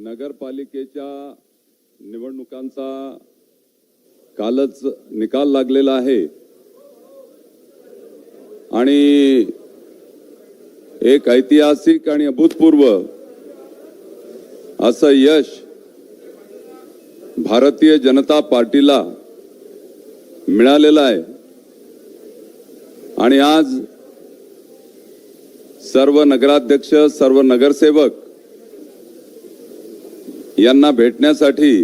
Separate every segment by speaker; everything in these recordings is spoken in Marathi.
Speaker 1: नगरपालिकेच्या निवडणुकांचा कालच निकाल लागलेला आहे. आणि एक ऐतिहासिक आणि अभूतपूर्व असं यश भारतीय जनता पार्टीला मिळालेलं आहे. आणि आज सर्व नगराध्यक्ष सर्व नगरसेवक यांना भेटण्यासाठी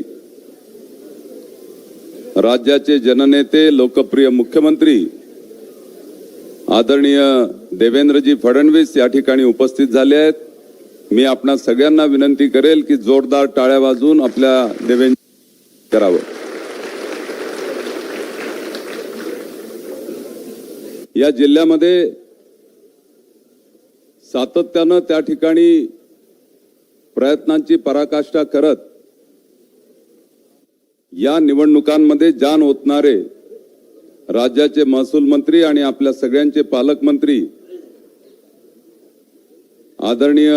Speaker 1: राज्याचे जननेते लोकप्रिय मुख्यमंत्री आदरणीय देवेंद्रजी फडणवीस या ठिकाणी उपस्थित झाले आहेत. मी आपणा सगळ्यांना विनंती करेल की जोरदार टाळ्या वाजून आपल्या देवेंद्र करावं. या जिल्ह्यामध्ये सातत्यानं त्या ठिकाणी प्रयत्नांची पराकाष्ठा करत या निवडणुकांमध्ये जान ओतणारे राज्याचे महसूल मंत्री आणि आपल्या सगळ्यांचे पालकमंत्री आदरणीय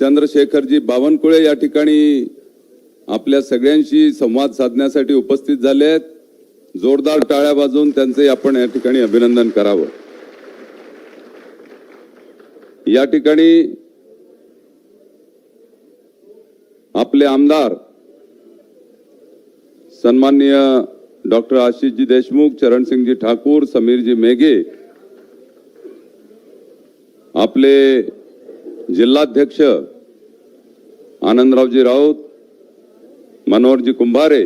Speaker 1: चंद्रशेखरजी बावनकुळे या ठिकाणी आपल्या सगळ्यांशी संवाद साधण्यासाठी उपस्थित झाले आहेत. जोरदार टाळ्या वाजवून त्यांचे आपण या ठिकाणी अभिनंदन करावं. या ठिकाणी आपले आमदार सन्माननीय डॉक्टर आशिषजी देशमुख चरणसिंगजी ठाकूर समीरजी मेघे आपले जिल्हाध्यक्ष आनंदरावजी राऊत मनोहरजी कुंभारे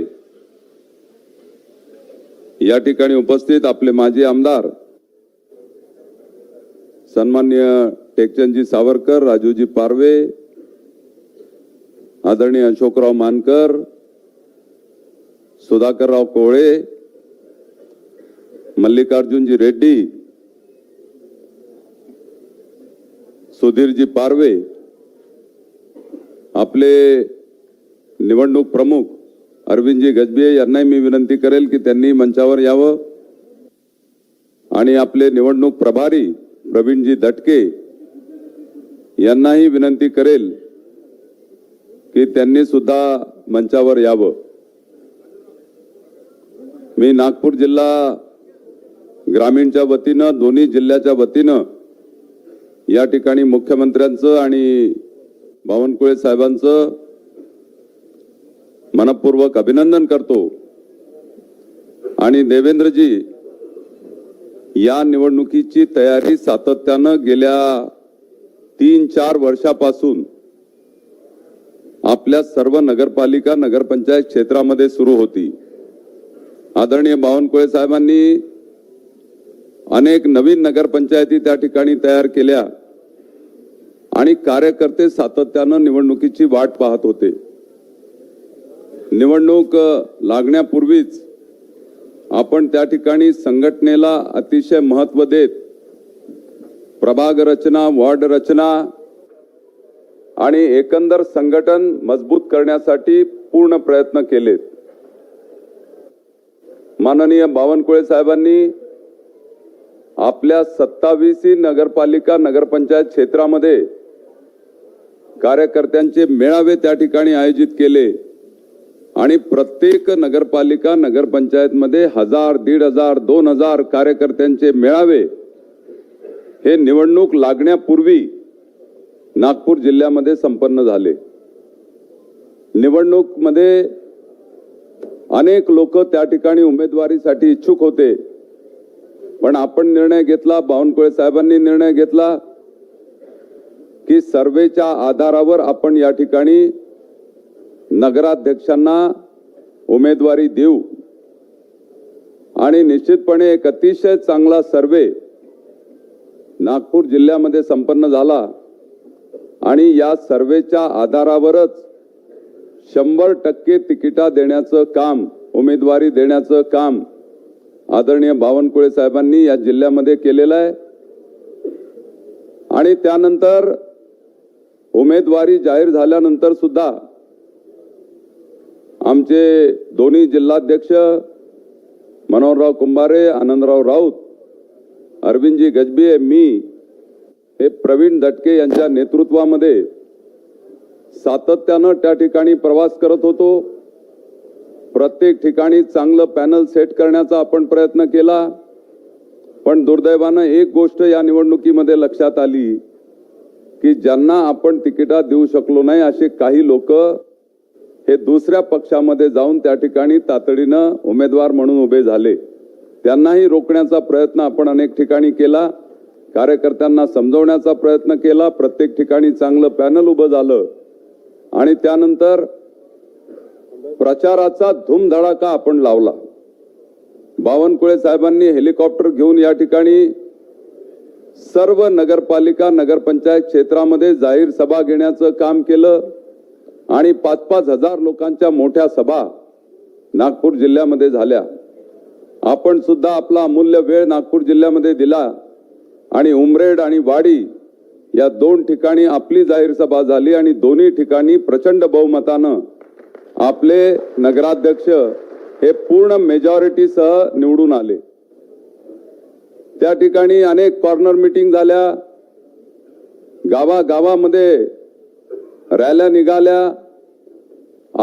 Speaker 1: या ठिकाणी उपस्थित आपले माजी आमदार सन्मान्य टेकचंदजी सावरकर राजूजी पारवे आदरणीय अशोकराव मानकर सुधाकरराव कोळे मल्लिकार्जुनजी रेड्डी सुधीरजी पारवे आपले निवडणूक प्रमुख अरविंदजी गजबिये यांनाही मी विनंती करेल की त्यांनी मंचावर यावं. आणि आपले निवडणूक प्रभारी प्रवीणजी दटके यांनाही विनंती करेल की त्यांनी सुद्धा मंचावर यावं. मी नागपूर जिल्हा ग्रामीणच्या वतीनं दोन्ही जिल्ह्याच्या वतीनं या ठिकाणी मुख्यमंत्र्यांचं आणि बावनकुळे साहेबांचं मनपूर्वक अभिनंदन करतो. आणि देवेंद्रजी या निवडणुकीची तयारी सातत्यानं गेल्या तीन चार वर्षापासून आपल्या सर्व नगरपालिका नगरपंचायत क्षेत्रामध्ये सुरू होती. आदरणीय बावनकुळे साहेबांनी अनेक नवीन नगरपंचायती त्या ठिकाणी तयार केल्या आणि कार्यकर्ते सातत्यानं निवडणुकीची वाट पाहत होते. निवडणूक लागण्यापूर्वीच आपण त्या ठिकाणी संघटनेला अतिशय महत्त्व देत प्रभाग रचना वॉर्ड रचना आणि एकंदर संघटन मजबूत करण्यासाठी पूर्ण प्रयत्न केलेत. माननीय बावनकुळे साहेबांनी आपल्या सत्तावीसी नगरपालिका नगरपंचायत क्षेत्रामध्ये कार्यकर्त्यांचे मेळावे त्या ठिकाणी आयोजित केले. आणि प्रत्येक नगरपालिका नगरपंचायतमध्ये हजार दीड हजार दोन हजार कार्यकर्त्यांचे मेळावे हे निवडणूक लागण्यापूर्वी नागपूर जिल्ह्यामध्ये संपन्न झाले. निवडणूकमध्ये अनेक लोक त्या ठिकाणी उमेदवारीसाठी इच्छुक होते. पण आपण निर्णय घेतला बावनकुळे साहेबांनी निर्णय घेतला की सर्वेच्या आधारावर आपण या ठिकाणी नगराध्यक्षांना उमेदवारी देऊ. आणि निश्चितपणे एक अतिशय चांगला सर्वे नागपूर जिल्ह्यामध्ये संपन्न झाला. आणि या सर्वेच्या आधारावरच शंभर टक्के तिकिटा देण्याचं काम उमेदवारी देण्याचं काम आदरणीय बावनकुळे साहेबांनी या जिल्ह्यामध्ये केलेलं आहे. आणि त्यानंतर उमेदवारी जाहीर झाल्यानंतर सुद्धा आमचे दोन्ही जिल्हाध्यक्ष मनोहरराव कुंभारे आनंदराव राऊत अरविंदजी गजबिये मी हे प्रवीण दटके यांच्या नेतृत्वामध्ये सातत्यानं त्या ठिकाणी प्रवास करत होतो. प्रत्येक ठिकाणी चांगलं पॅनल सेट करण्याचा आपण प्रयत्न केला. पण दुर्दैवानं एक गोष्ट या निवडणुकीमध्ये लक्षात आली की ज्यांना आपण तिकिटा देऊ शकलो नाही असे काही लोक हे दुसऱ्या पक्षामध्ये जाऊन त्या ठिकाणी तातडीनं उमेदवार म्हणून उभे झाले. त्यांनाही रोखण्याचा प्रयत्न आपण अनेक ठिकाणी केला. कार्यकर्त्यांना समजवण्याचा प्रयत्न केला. प्रत्येक ठिकाणी चांगलं पॅनल उभं झालं. आणि त्यानंतर प्रचाराचा धूमधडाका आपण लावला. बावनकुळे साहेबांनी हेलिकॉप्टर घेऊन या ठिकाणी सर्व नगरपालिका नगरपंचायत क्षेत्रामध्ये जाहीर सभा घेण्याचं काम केलं. आणि पाच पाच हजार लोकांच्या मोठ्या सभा नागपूर जिल्ह्यामध्ये झाल्या. आपण सुद्धा आपला अमूल्य वेळ नागपूर जिल्ह्यामध्ये दिला. आणि उमरेड आणि वाडी या दोन ठिकाणी आपली जाहीर सभा झाली आणि दोन्ही ठिकाणी प्रचंड बहुमतानं आपले नगराध्यक्ष हे पूर्ण मेजॉरिटीसह निवडून आले. त्या ठिकाणी अनेक कॉर्नर मिटिंग झाल्या. गावागावामध्ये रॅल्या निघाल्या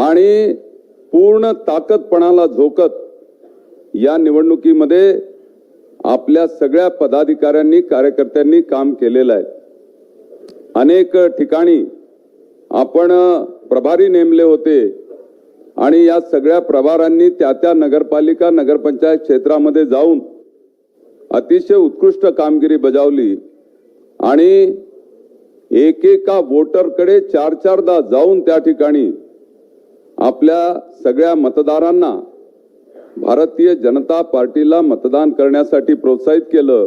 Speaker 1: आणि पूर्ण ताकदपणाला झोकत या निवडणुकीमध्ये आपल्या सगळ्या पदाधिकाऱ्यांनी कार्यकर्त्यांनी काम केलेलं आहे. अनेक ठिकाणी आपण प्रभारी नेमले होते आणि या सगळ्या प्रभारांनी त्या त्या नगरपालिका नगरपंचायत क्षेत्रामध्ये जाऊन अतिशय उत्कृष्ट कामगिरी बजावली आणि एकेका वोटरकडे चार चारदा जाऊन त्या ठिकाणी आपल्या सगळ्या मतदारांना भारतीय जनता पार्टीला मतदान करण्यासाठी प्रोत्साहित केलं.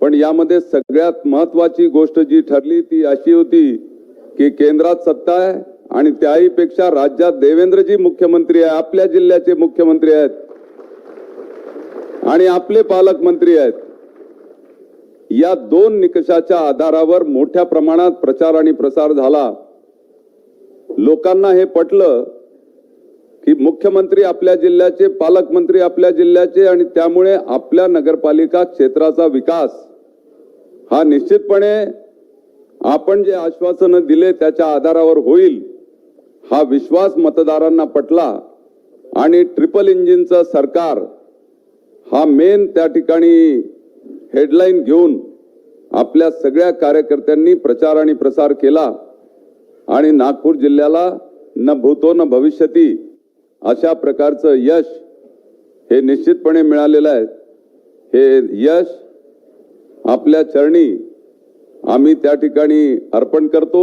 Speaker 1: पण यामध्ये सगळ्यात महत्वाची गोष्ट जी ठरली ती अशी होती की केंद्रात सत्ता आहे आणि त्याहीपेक्षा राज्यात देवेंद्रजी मुख्यमंत्री आहे आपल्या जिल्ह्याचे मुख्यमंत्री आहेत आणि आपले पालकमंत्री आहेत. या दोन निकषाच्या आधारावर मोठ्या प्रमाणात प्रचार आणि प्रसार झाला. लोकांना हे पटलं की मुख्यमंत्री आपल्या जिल्ह्याचे पालकमंत्री आपल्या जिल्ह्याचे आणि त्यामुळे आपल्या नगरपालिका क्षेत्राचा विकास. हा निश्चितपणे आपण जे आश्वासनं दिले त्याच्या आधारावर होईल हा विश्वास मतदारांना पटला आणि ट्रिपल इंजिनचं सरकार हा मेन त्या ठिकाणी हेडलाईन घेऊन आपल्या सगळ्या कार्यकर्त्यांनी प्रचार आणि प्रसार केला आणि नागपूर जिल्ह्याला न भूतो न भविष्यती अशा प्रकारचं यश हे निश्चितपणे मिळालेलं आहे. हे यश आपल्या चरणी आम्ही त्या ठिकाणी अर्पण करतो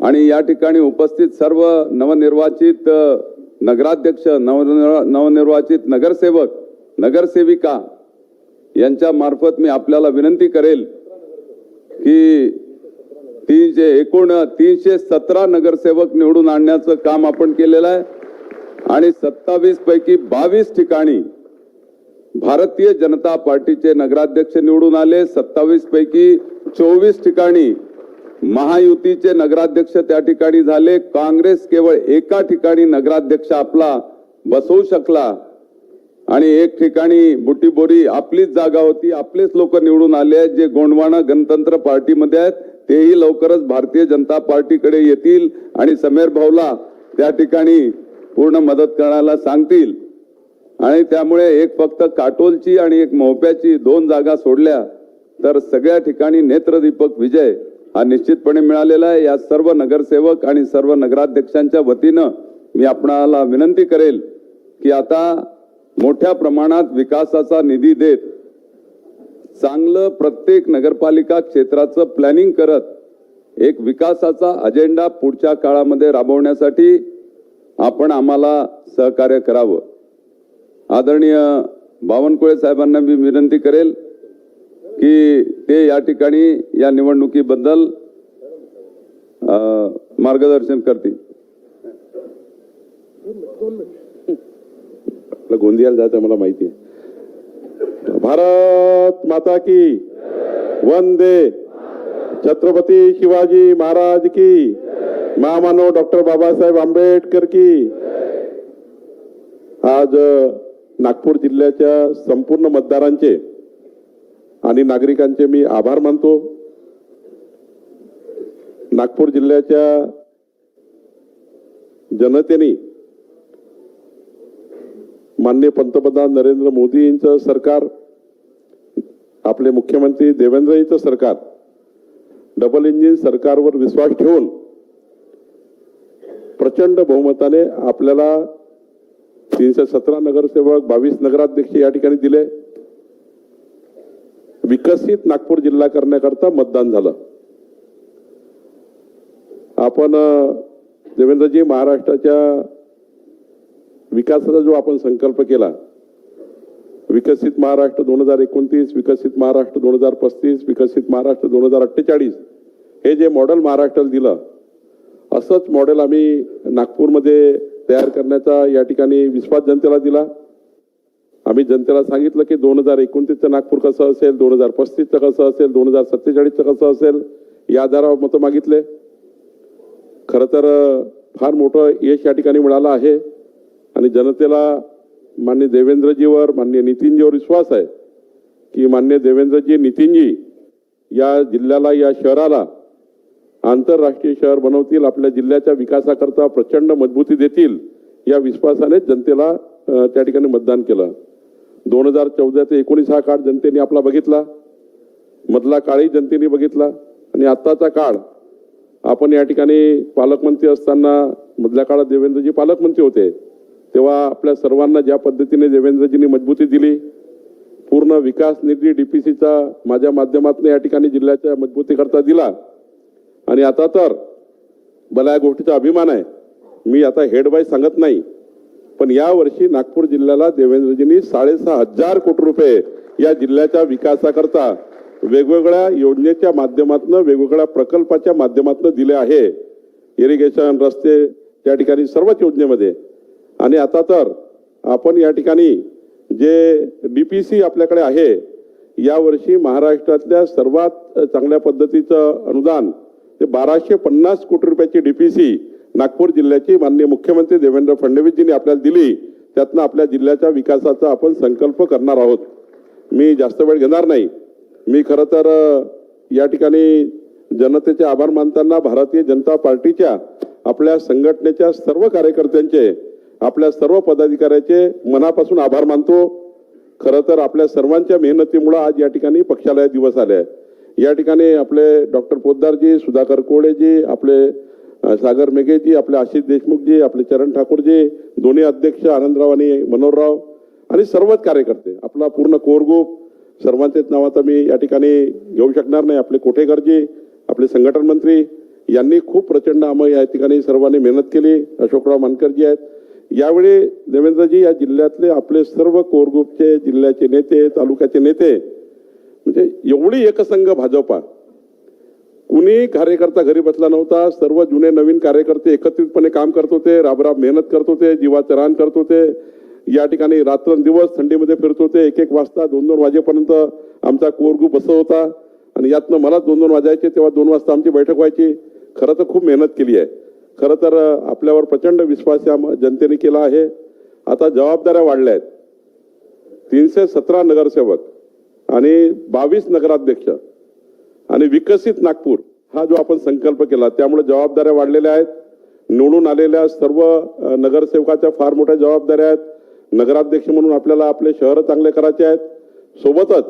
Speaker 1: आणि या ठिकाणी उपस्थित सर्व नवनिर्वाचित नगराध्यक्ष नवनिर्वा नवनिर्वाचित नगरसेवक नगरसेविका यांच्या मार्फत मी आपल्याला विनंती करेल की तीनशे एकूण तीनशे सतरा नगरसेवक निवडून आणण्याचं काम आपण केलेलं आहे. आणि सत्तावीस पैकी बावीस ठिकाणी भारतीय जनता पार्टीचे नगराध्यक्ष निवडून आले. सत्तावीस पैकी चोवीस ठिकाणी महायुतीचे नगराध्यक्ष त्या ठिकाणी झाले. काँग्रेस केवळ एका ठिकाणी नगराध्यक्ष आपला बसवू शकला. आणि एक ठिकाणी बुटीबोरी आपलीच जागा होती. आपलेच लोक निवडून आले आहेत. जे गोंडवाना गणतंत्र पार्टीमध्ये आहेत तेही लवकरच भारतीय जनता पार्टीकडे येतील. आणि समीर भाऊला त्या ठिकाणी पूर्ण मदत करायला सांगतील. आणि त्यामुळे एक फक्त काटोलची आणि एक मोप्याची दोन जागा सोडल्या तर सगळ्या ठिकाणी नेत्रदीपक विजय हा निश्चितपणे मिळालेला आहे. या सर्व नगरसेवक आणि सर्व नगराध्यक्षांच्या वतीनं मी आपणाला विनंती करेल की आता मोठ्या प्रमाणात विकासाचा निधी देत चांगलं प्रत्येक नगरपालिका क्षेत्राचं प्लॅनिंग करत एक विकासाचा अजेंडा पुढच्या काळामध्ये राबवण्यासाठी आपण आम्हाला सहकार्य करावं. आदरणीय बावनकुळे साहेबांना मी विनंती करेल की ते या ठिकाणी या निवडणुकीबद्दल मार्गदर्शन करतील.
Speaker 2: आपलं गोंदियाला जायचं मला माहिती आहे. भारत माता की वंदे. छत्रपती शिवाजी महाराज की महामानव डॉक्टर बाबासाहेब आंबेडकर की. आज नागपूर जिल्ह्याच्या संपूर्ण मतदारांचे आणि नागरिकांचे मी आभार मानतो. नागपूर जिल्ह्याच्या जनतेने माननीय पंतप्रधान नरेंद्र मोदी यांचं सरकार आपले मुख्यमंत्री देवेंद्र यांचं सरकार डबल इंजिन सरकारवर विश्वास ठेवून प्रचंड बहुमताने आपल्याला तीनशे सतरा नगरसेवक बावीस नगराध्यक्ष या ठिकाणी दिले. विकसित नागपूर जिल्हा करण्याकरता मतदान झालं. आपण देवेंद्रजी महाराष्ट्राच्या विकासाचा जो आपण संकल्प केला विकसित महाराष्ट्र दोन हजार एकोणतीस विकसित महाराष्ट्र दोन हजार पस्तीस विकसित महाराष्ट्र दोन हजार अठ्ठेचाळीस हे जे मॉडेल महाराष्ट्राला दिलं असंच मॉडेल आम्ही नागपूरमध्ये तयार करण्याचा या ठिकाणी विश्वास जनतेला दिला. आम्ही जनतेला सांगितलं की दोन हजार एकोणतीसचं नागपूर कसं असेल दोन हजार पस्तीसचं कसं असेल दोन हजार सत्तेचाळीसचं कसं असेल या आधारावर मतं मागितले. खरं तर फार मोठं यश या ठिकाणी मिळालं आहे. आणि जनतेला मान्य देवेंद्रजीवर मान्य नितीनजीवर विश्वास आहे की मान्य देवेंद्रजी नितीनजी या जिल्ह्याला या शहराला आंतरराष्ट्रीय शहर बनवतील आपल्या जिल्ह्याच्या विकासाकरता प्रचंड मजबूती देतील या विश्वासाने जनतेला त्या ठिकाणी मतदान केलं. दोन हजार चौदा ते एकोणीस हा काळ जनतेने आपला बघितला. मधला काळही जनतेने बघितला. आणि आत्ताचा काळ आपण या ठिकाणी पालकमंत्री असताना मधल्या काळात देवेंद्रजी पालकमंत्री होते. तेव्हा आपल्या सर्वांना ज्या पद्धतीने देवेंद्रजींनी मजबूती दिली पूर्ण विकास निधी डी पी सीचा माझ्या माध्यमातून या ठिकाणी जिल्ह्याच्या मजबूतीकरता दिला आणि आता तर मला या गोष्टीचा अभिमान आहे. मी आता हेड बाय सांगत नाही. पण या वर्षी नागपूर जिल्ह्याला देवेंद्रजींनी साडेसहा हजार कोटी रुपये या जिल्ह्याच्या विकासाकरता वेगवेगळ्या योजनेच्या माध्यमातून वेगवेगळ्या प्रकल्पाच्या माध्यमातून दिले आहे. इरिगेशन रस्ते त्या ठिकाणी सर्वच योजनेमध्ये. आणि आता तर आपण या ठिकाणी जे बी पी सी आपल्याकडे आहे यावर्षी महाराष्ट्रातल्या सर्वात चांगल्या पद्धतीचं अनुदान ते बाराशे पन्नास कोटी रुपयाची डीपीसी नागपूर जिल्ह्याची माननीय मुख्यमंत्री देवेंद्र फडणवीसजींनी आपल्याला दिली. त्यातनं आपल्या जिल्ह्याच्या विकासाचा आपण संकल्प करणार आहोत. मी जास्त वेळ घेणार नाही. मी खरं तर या ठिकाणी जनतेचे आभार मानताना भारतीय जनता पार्टीच्या आपल्या संघटनेच्या सर्व कार्यकर्त्यांचे आपल्या सर्व पदाधिकाऱ्याचे मनापासून आभार मानतो. खरं तर आपल्या सर्वांच्या मेहनतीमुळे आज या ठिकाणी पक्षाला दिवस आले आहे. या ठिकाणी आपले डॉक्टर पोद्दारजी सुधाकर कोळेजी आपले सागर मेघेजी आपले आशिष देशमुखजी आपले चरण ठाकूरजी दोन्ही अध्यक्ष आनंदराव आणि मनोहरराव आणि सर्वच कार्यकर्ते आपला पूर्ण कोर सर्वांचेच नाव आता मी या ठिकाणी घेऊ शकणार नाही. आपले कोठेकरजी आपले संघटन मंत्री यांनी खूप प्रचंड आम्ही या ठिकाणी सर्वांनी मेहनत केली. अशोकराव मानकरजी आहेत. यावेळी देवेंद्रजी या जिल्ह्यातले आपले सर्व कोरग्रुपचे जिल्ह्याचे नेते तालुक्याचे नेते म्हणजे एवढी एकसंघ भाजपा. कुणी कार्यकर्ता घरी बसला नव्हता सर्व जुने नवीन कार्यकर्ते एकत्रितपणे काम करत होते राबराब मेहनत करत होते जीवाचं रान करत होते. या ठिकाणी रात्रंदिवस थंडीमध्ये फिरत होते. एक एक वाजता दोन दोन वाजेपर्यंत आमचा कोर ग्रुप बसत होता. आणि यातनं मला दोन दोन वाजायचे तेव्हा दोन वाजता आमची बैठक व्हायची. खरं तर खूप मेहनत केली आहे. खरं तर आपल्यावर प्रचंड विश्वास या जनतेने केला आहे. आता जबाबदाऱ्या वाढल्या आहेत. तीनशे सतरा नगरसेवक आणि बावीस नगराध्यक्ष आणि विकसित नागपूर हा जो आपण संकल्प केला त्यामुळे जबाबदाऱ्या वाढलेल्या आहेत. निवडून आलेल्या सर्व नगरसेवकाच्या फार मोठ्या जबाबदाऱ्या आहेत. नगराध्यक्ष म्हणून आपल्याला आपले शहर चांगले करायचे आहेत. सोबतच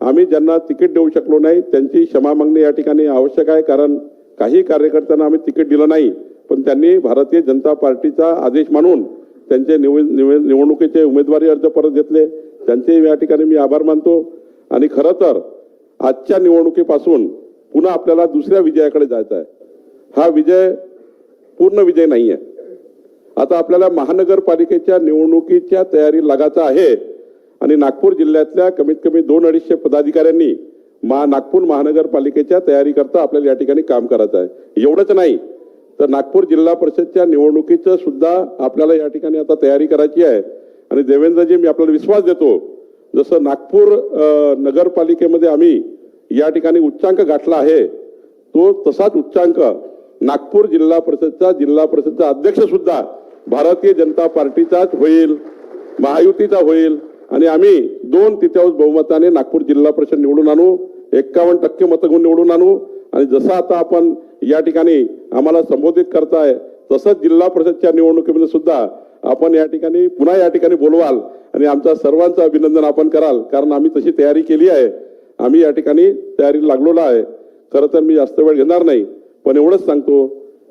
Speaker 2: आम्ही ज्यांना तिकीट देऊ शकलो नाही त्यांची क्षमा मागणी या ठिकाणी आवश्यक आहे कारण काही कार्यकर्त्यांना आम्ही तिकीट दिलं नाही. पण त्यांनी भारतीय जनता पार्टीचा आदेश मानून त्यांचे निव- निवडणुकीचे उमेदवारी अर्ज परत घेतले. त्यांचे या ठिकाणी मी आभार मानतो. आणि खरं तर आजच्या निवडणुकीपासून पुन्हा आपल्याला दुसऱ्या विजयाकडे जायचं आहे. हा विजय पूर्ण विजय नाही आहे. आता आपल्याला महानगरपालिकेच्या निवडणुकीच्या तयारी लागायचा आहे आणि नागपूर जिल्ह्यातल्या कमीत कमी दोन अडीचशे पदाधिकाऱ्यांनी मा नागपूर महानगरपालिकेच्या तयारीकरता आपल्याला या ठिकाणी काम करायचं आहे. एवढंच नाही तर नागपूर जिल्हा परिषदच्या निवडणुकीचं सुद्धा आपल्याला या ठिकाणी आता तयारी करायची आहे. आणि देवेंद्रजी मी आपल्याला विश्वास देतो जसं नागपूर नगरपालिकेमध्ये आम्ही या ठिकाणी उच्चांक गाठला आहे तो तसाच उच्चांक नागपूर जिल्हा परिषदचा जिल्हा परिषदचा अध्यक्षसुद्धा भारतीय जनता पार्टीचाच होईल महायुतीचा होईल. आणि आम्ही दोन तिथ्यावर बहुमताने नागपूर जिल्हा परिषद निवडून आणू एक्कावन्न टक्के मतं घेऊन निवडून आणू. आणि जसं आता आपण या ठिकाणी आम्हाला संबोधित करताय तसंच जिल्हा परिषदच्या निवडणुकीमध्ये सुद्धा आपण या ठिकाणी पुन्हा या ठिकाणी बोलवाल. आणि आमचा सर्वांचं अभिनंदन आपण कराल कारण आम्ही तशी तयारी केली आहे. आम्ही या ठिकाणी तयारीला लागलेलो आहे. खरं तर मी जास्त वेळ घेणार नाही पण एवढंच सांगतो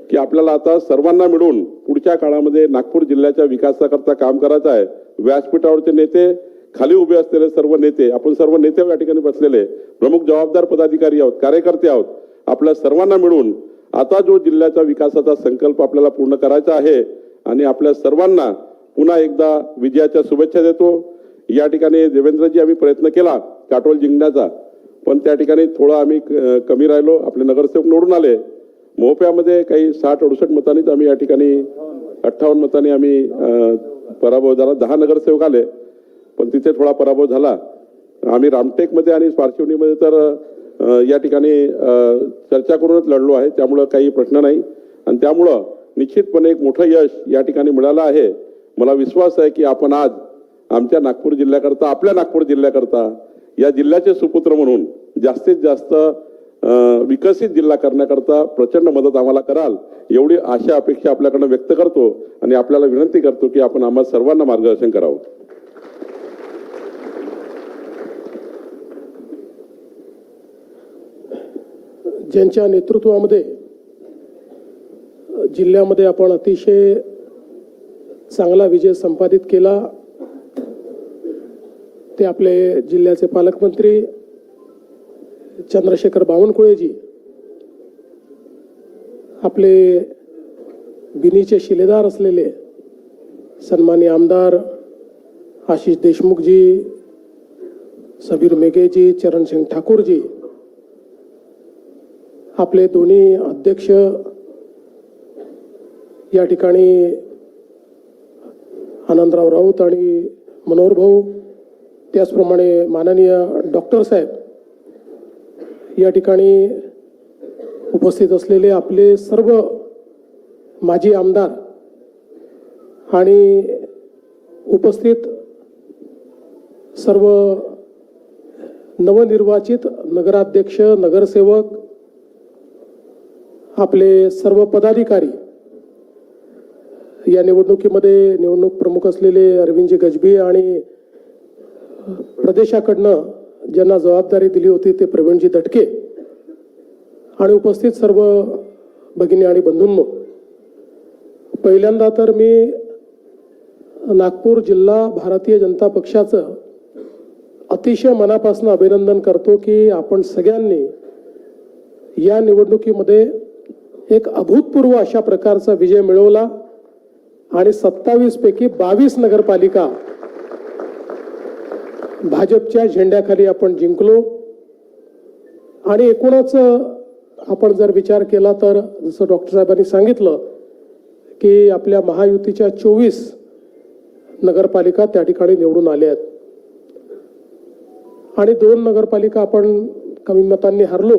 Speaker 2: की आपल्याला आता सर्वांना मिळून पुढच्या काळामध्ये नागपूर जिल्ह्याच्या विकासाकरता काम करायचं आहे. व्यासपीठावरचे नेते खाली उभे असलेले सर्व नेते आपण सर्व नेते या ठिकाणी बसलेले प्रमुख जबाबदार पदाधिकारी आहोत कार्यकर्ते आहोत. आपल्या सर्वांना मिळून आता जो जिल्ह्याचा विकासाचा संकल्प आपल्याला पूर्ण करायचा आहे आणि आपल्या सर्वांना पुन्हा एकदा विजयाच्या शुभेच्छा देतो. या ठिकाणी देवेंद्रजी आम्ही प्रयत्न केला काटोल जिंकण्याचा. पण त्या ठिकाणी थोडं आम्ही क- कमी राहिलो. आपले नगरसेवक निवडून आले. मोप्यामध्ये काही साठ अडुसष्ट मतांनीच आम्ही या ठिकाणी अठ्ठावन्न मतांनी आम्ही पराभव झाला. दहा नगरसेवक आले. पण तिथे थोडा पराभव झाला. आम्ही रामटेकमध्ये आणि पारशिवनीमध्ये तर या ठिकाणी चर्चा करूनच लढलो आहे. त्यामुळं काही प्रश्न नाही. आणि त्यामुळं निश्चितपणे एक मोठं यश या ठिकाणी मिळालं आहे. मला विश्वास आहे की आपण आज आमच्या नागपूर जिल्ह्याकरता आपल्या नागपूर जिल्ह्याकरता या जिल्ह्याचे सुपुत्र म्हणून जास्तीत जास्त विकसित जिल्हा करण्याकरता प्रचंड मदत आम्हाला कराल एवढी आशा अपेक्षा आपल्याकडनं व्यक्त करतो आणि आपल्याला विनंती करतो की आपण आम्हाला सर्वांना मार्गदर्शन करावं.
Speaker 3: ज्यांच्या नेतृत्वामध्ये जिल्ह्यामध्ये आपण अतिशय चांगला विजय संपादित केला. ते आपले जिल्ह्याचे पालकमंत्री चंद्रशेखर बावनकुळेजी आपले बिनीचे शिलेदार असलेले सन्मान्य आमदार आशिष देशमुखजी सबीर मेघेजी चरणसिंग ठाकूरजी आपले दोन्ही अध्यक्ष या ठिकाणी आनंदराव राऊत आणि मनोहर भाऊ त्याचप्रमाणे माननीय डॉक्टर साहेब या ठिकाणी उपस्थित असलेले आपले सर्व माजी आमदार आणि उपस्थित सर्व नवनिर्वाचित नगराध्यक्ष नगरसेवक आपले सर्व पदाधिकारी या निवडणुकीमध्ये निवडणूक प्रमुख असलेले अरविंदजी गजबी आणि प्रदेशाकडनं ज्यांना जबाबदारी दिली होती ते प्रवीणजी दटके आणि उपस्थित सर्व भगिनी आणि बंधूंनो पहिल्यांदा तर मी नागपूर जिल्हा भारतीय जनता पक्षाचं अतिशय मनापासून अभिनंदन करतो की आपण सगळ्यांनी या निवडणुकीमध्ये एक अभूतपूर्व अशा प्रकारचा विजय मिळवला. आणि सत्तावीस पैकी बावीस नगरपालिका भाजपच्या झेंड्याखाली आपण जिंकलो. आणि एकूणच आपण जर विचार केला तर जसं डॉक्टर साहेबांनी सांगितलं की आपल्या महायुतीच्या चोवीस नगरपालिका त्या ठिकाणी निवडून आल्या आहेत. आणि दोन नगरपालिका आपण कमी मतांनी हरलो.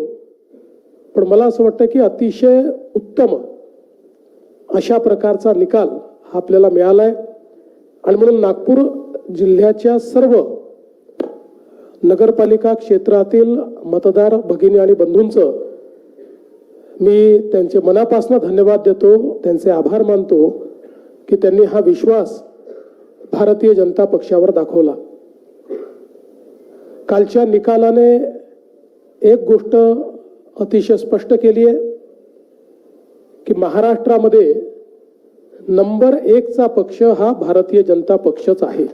Speaker 3: पण मला असं वाटतं की अतिशय उत्तम अशा प्रकारचा निकाल हा आपल्याला मिळालाय. आणि म्हणून नागपूर जिल्ह्याच्या सर्व नगरपालिका क्षेत्रातील मतदार भगिनी आणि बंधूंचं मी त्यांचे मनापासून धन्यवाद देतो त्यांचे आभार मानतो की त्यांनी हा विश्वास भारतीय जनता पक्षावर दाखवला. कालच्या निकालाने एक गोष्ट अतिशय स्पष्ट केली आहे की महाराष्ट्रामध्ये नंबर एकचा पक्ष हा भारतीय जनता पक्षच आहे.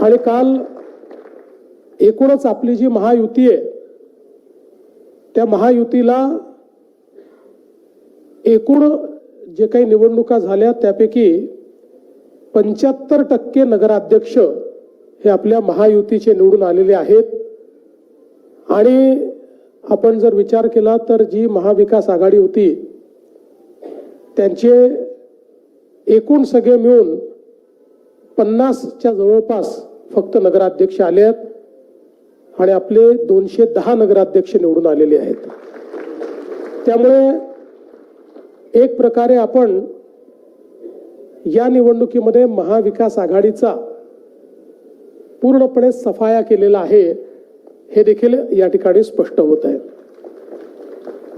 Speaker 3: आणि काल एकूणच आपली जी महायुती आहे त्या महायुतीला एकूण जे काही निवडणुका झाल्या त्यापैकी पंच्याहत्तर टक्के नगराध्यक्ष हे आपल्या महायुतीचे निवडून आलेले आहेत. आणि आपण जर विचार केला तर जी महाविकास आघाडी होती त्यांचे एकूण सगळे मिळून पन्नासच्या जवळपास फक्त नगराध्यक्ष आले आहेत आणि आपले दोनशे दहा नगराध्यक्ष निवडून आलेले आहेत. त्यामुळे एक प्रकारे आपण या निवडणुकीमध्ये महाविकास आघाडीचा पूर्णपणे सफाया केलेला आहे हे देखील या ठिकाणी स्पष्ट होत आहे.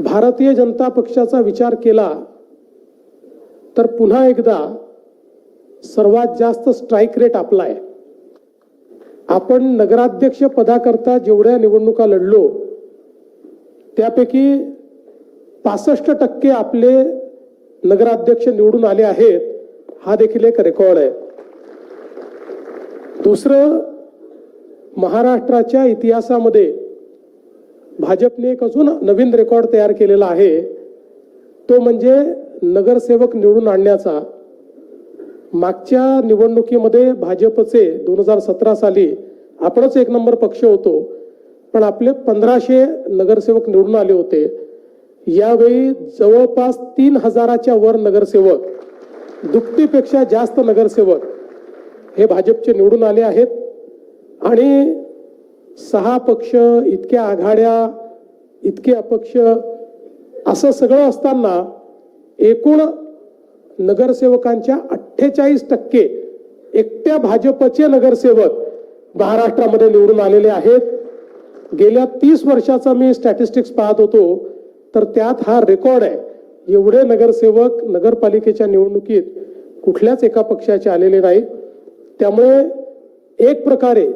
Speaker 3: भारतीय जनता पक्षाचा विचार केला तर पुन्हा एकदा सर्वात जास्त स्ट्राईक रेट आपला आहे. आपण नगराध्यक्ष पदाकरता जेवढ्या निवडणुका लढलो त्यापैकी पासष्ट टक्के आपले नगराध्यक्ष निवडून आले आहेत हा देखील एक रेकॉर्ड आहे. दुसरं महाराष्ट्राच्या इतिहासामध्ये भाजपने एक अजून नवीन रेकॉर्ड तयार केलेला आहे. तो म्हणजे नगरसेवक निवडून आणण्याचा मागच्या निवडणुकीमध्ये भाजपचे दोन हजार सतरा साली आपणच एक नंबर पक्ष होतो पण आपले पंधराशे नगरसेवक निवडून आले होते. यावेळी जवळपास तीन हजाराच्या वर नगरसेवक दुपटीपेक्षा जास्त नगरसेवक हे भाजपचे निवडून आले आहेत. आणि सहा पक्ष इतक्या आघाड्या इतके अपक्ष असं सगळं असताना एकूण नगरसेवकांच्या अठ्ठेचाळीस टक्के एकट्या भाजपचे नगरसेवक महाराष्ट्रामध्ये निवडून आलेले आहेत. गेल्या तीस वर्षाचा मी स्टॅटिस्टिक्स पाहत होतो तर त्यात हा रेकॉर्ड आहे. एवढे नगरसेवक नगरपालिकेच्या निवडणुकीत कुठल्याच एका पक्षाचे आलेले नाहीत. त्यामुळे एक प्रकारे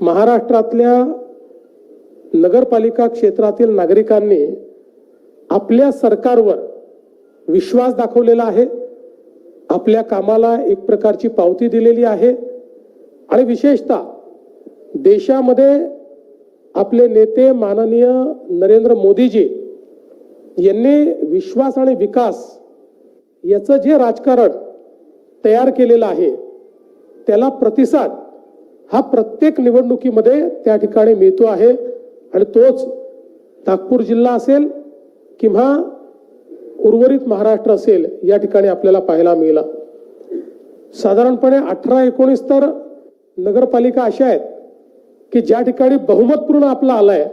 Speaker 3: महाराष्ट्रातल्या नगरपालिका क्षेत्रातील नागरिकांनी आपल्या सरकारवर विश्वास दाखवलेला आहे. आपल्या कामाला एक प्रकारची पावती दिलेली आहे. आणि विशेषतः देशामध्ये आपले नेते माननीय नरेंद्र मोदीजी यांनी विश्वास आणि विकास याचं जे राजकारण तयार केलेलं आहे त्याला प्रतिसाद हा प्रत्येक निवडणुकीमध्ये त्या ठिकाणी मिळतो आहे. आणि तोच नागपूर जिल्हा असेल किंवा उर्वरित महाराष्ट्र असेल या ठिकाणी आपल्याला पाहायला मिळाला. साधारणपणे अठरा एकोणीस तर नगरपालिका अशा आहेत की ज्या ठिकाणी बहुमतपूर्ण आपला आलाय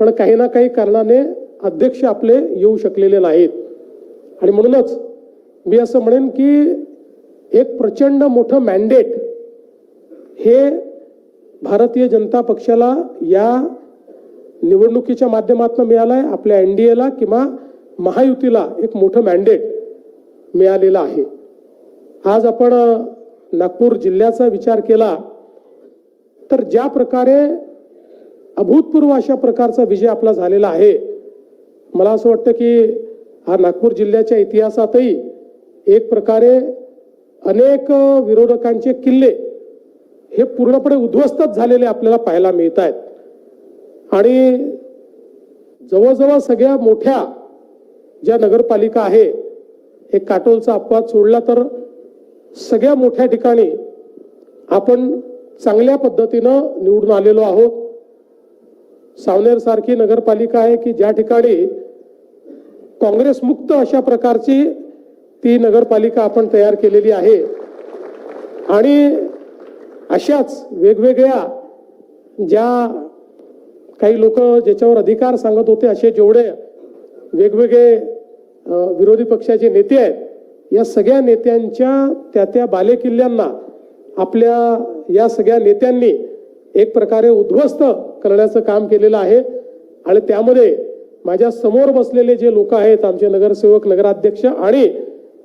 Speaker 3: पण काही ना काही कारणाने अध्यक्ष आपले येऊ शकलेले नाहीत. आणि म्हणूनच मी असं म्हणेन की एक प्रचंड मोठं मॅन्डेट हे भारतीय जनता पक्षाला या निवडणुकीच्या माध्यमातून मिळालं आहे आपल्या एन डी एला किंवा महायुतीला एक मोठं मॅन्डेट मिळालेलं आहे. आज आपण नागपूर जिल्ह्याचा विचार केला तर ज्या प्रकारे अभूतपूर्व अशा प्रकारचा विजय आपला झालेला आहे मला असं वाटतं की हा नागपूर जिल्ह्याच्या इतिहासातही एक प्रकारे अनेक विरोधकांचे किल्ले हे पूर्णपणे उद्ध्वस्तच झालेले आपल्याला पाहायला मिळत आहेत आणि जवळजवळ सगळ्या मोठ्या ज्या नगरपालिका आहे हे काटोलचा अपवाद सोडला तर सगळ्या मोठ्या ठिकाणी आपण चांगल्या पद्धतीनं निवडून आलेलो आहोत. सावनेरसारखी नगरपालिका आहे की ज्या ठिकाणी काँग्रेस मुक्त अशा प्रकारची ती नगरपालिका आपण तयार केलेली आहे. आणि अशाच वेगवेगळ्या ज्या काही लोक ज्याच्यावर अधिकार सांगत होते असे जेवढे वेगवेगळे विरोधी पक्षाचे नेते आहेत या सगळ्या नेत्यांच्या त्या त्या बालेकिल्ल्यांना आपल्या या सगळ्या नेत्यांनी एक प्रकारे उद्ध्वस्त करण्याचं काम केलेलं आहे. आणि त्यामध्ये माझ्यासमोर बसलेले जे लोक आहेत आमचे नगरसेवक नगराध्यक्ष आणि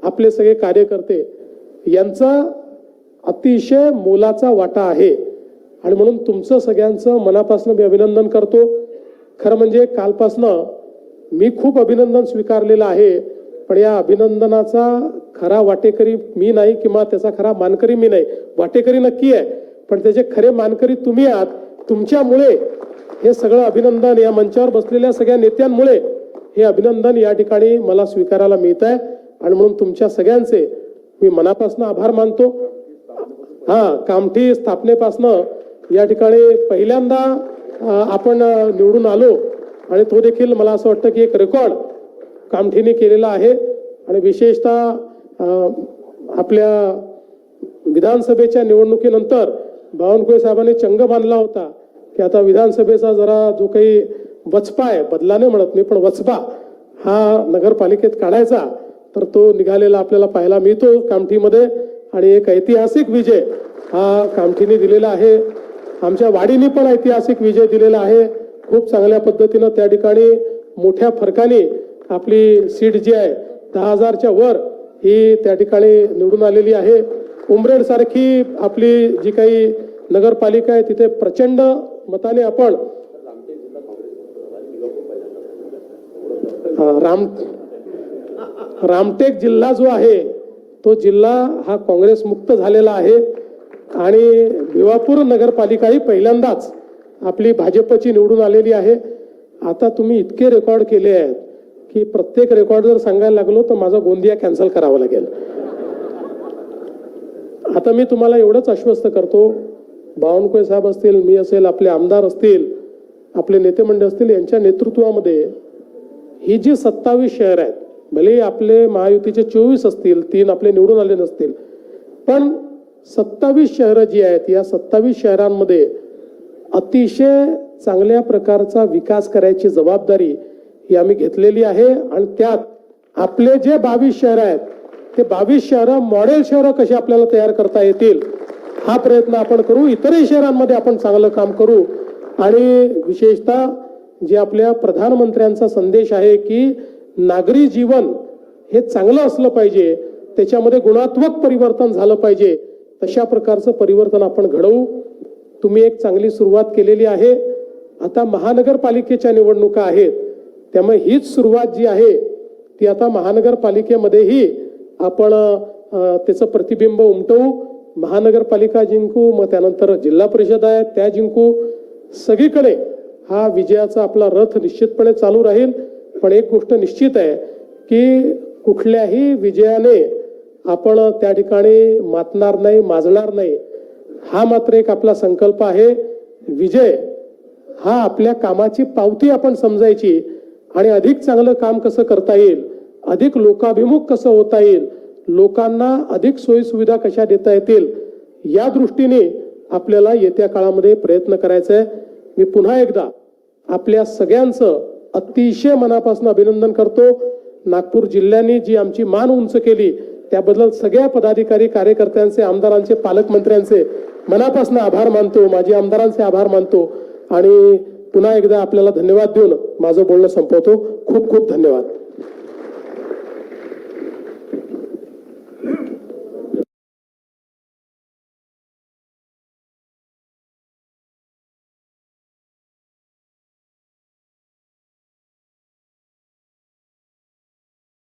Speaker 3: आपले सगळे कार्यकर्ते यांचा अतिशय मोलाचा वाटा आहे. आणि म्हणून तुमचं सगळ्यांचं मनापासून मी अभिनंदन करतो. खरं म्हणजे कालपासनं मी खूप अभिनंदन स्वीकारलेलं आहे पण या अभिनंदनाचा खरा वाटेकरी मी नाही किंवा त्याचा खरा मानकरी मी नाही. वाटेकरी नक्की आहे पण त्याचे खरे मानकरी तुम्ही आहात. तुमच्यामुळे हे सगळं अभिनंदन या मंचावर बसलेल्या सगळ्या नेत्यांमुळे हे अभिनंदन या ठिकाणी मला स्वीकारायला मिळत आहे आणि म्हणून तुमच्या सगळ्यांचे मी मनापासून आभार मानतो. हां कामठी स्थापनेपासनं या ठिकाणी पहिल्यांदा आपण निवडून आलो आणि तो देखील मला असं वाटतं की एक रेकॉर्ड कामठीने केलेला आहे आणि विशेषतः आपल्या विधानसभेच्या निवडणुकीनंतर बावनकुळे साहेबांनी चंग बांधला होता की आता विधानसभेचा जरा जो काही वचपा आहे बदलाने म्हणत नाही पण वचपा हा नगरपालिकेत काढायचा तर तो निघालेला आपल्याला पाहायला मिळतो कामठीमध्ये. आणि एक ऐतिहासिक विजय हा कामठीने दिलेला आहे. आमच्या वाडीने पण ऐतिहासिक विजय दिलेला आहे. खूप चांगल्या पद्धतीनं त्या ठिकाणी मोठ्या फरकाने आपली सीट जी आहे दहा हजारच्या वर ही त्या ठिकाणी निवडून आलेली आहे. उमरेडसारखी आपली जी काही नगरपालिका आहे तिथे प्रचंड मताने आपण राम रामटेक जिल्हा जो आहे तो जिल्हा हा काँग्रेस मुक्त झालेला आहे. आणि भिवापूर नगरपालिका ही पहिल्यांदाच आपली भाजपची निवडून आलेली आहे. आता तुम्ही इतके रेकॉर्ड केले आहेत की प्रत्येक रेकॉर्ड जर सांगायला लागलो तर माझा गोंदिया कॅन्सल करावा लागेल. आता मी तुम्हाला एवढंच आश्वस्त करतो बावनकुळे साहेब असतील मी असेल आपले आमदार असतील आपले नेते मंडळ असतील यांच्या नेतृत्वामध्ये ही जी सत्तावीस शहर आहेत भले आपले महायुतीचे चोवीस असतील तीन आपले निवडून आले नसतील पण सत्तावीस शहरं जी आहेत या सत्तावीस शहरांमध्ये अतिशय चांगल्या प्रकारचा विकास करायची जबाबदारी ही आम्ही घेतलेली आहे आणि त्यात आपले जे बावीस शहरं आहेत ते बावीस शहरं मॉडेल शहरं कशी आपल्याला तयार करता येतील हा प्रयत्न आपण करू. इतरही शहरांमध्ये आपण चांगलं काम करू आणि विशेषतः जे आपल्या प्रधानमंत्र्यांचा संदेश आहे की नागरी जीवन हे चांगलं असलं पाहिजे त्याच्यामध्ये गुणात्मक परिवर्तन झालं पाहिजे तशा प्रकारचं परिवर्तन आपण घडवू. तुम्ही एक चांगली सुरुवात केलेली आहे. आता महानगरपालिकेच्या निवडणुका आहेत. त्यामुळे हीच सुरुवात जी आहे ती आता महानगरपालिकेमध्येही आपण त्याचं प्रतिबिंब उमटवू. महानगरपालिका जिंकू मग त्यानंतर जिल्हा परिषद आहे त्या जिंकू. सगळीकडे हा विजयाचा आपला रथ निश्चितपणे चालू राहील. पण एक गोष्ट निश्चित आहे की कुठल्याही विजयाने आपण त्या ठिकाणी मातणार नाही माजणार नाही हा मात्र एक आपला संकल्प आहे. विजय हा आपल्या कामाची पावती आपण समजायची आणि अधिक चांगलं काम कसं करता येईल अधिक लोकाभिमुख कसं होता येईल लोकांना अधिक सोयीसुविधा कशा देता येतील या दृष्टीने आपल्याला येत्या काळामध्ये प्रयत्न करायचा आहे मी पुन्हा एकदा आपल्या सगळ्यांचं अतिशय मनापासून अभिनंदन करतो. नागपूर जिल्ह्याने जी आमची मान उंच केली त्याबद्दल सगळ्या पदाधिकारी कार्यकर्त्यांचे आमदारांचे पालकमंत्र्यांचे मनापासून आभार मानतो. माझी आमदारांचे आभार मानतो. आणि पुन्हा एकदा आपल्याला धन्यवाद देऊन माझं बोलणं संपवतो. खूप खूप धन्यवाद.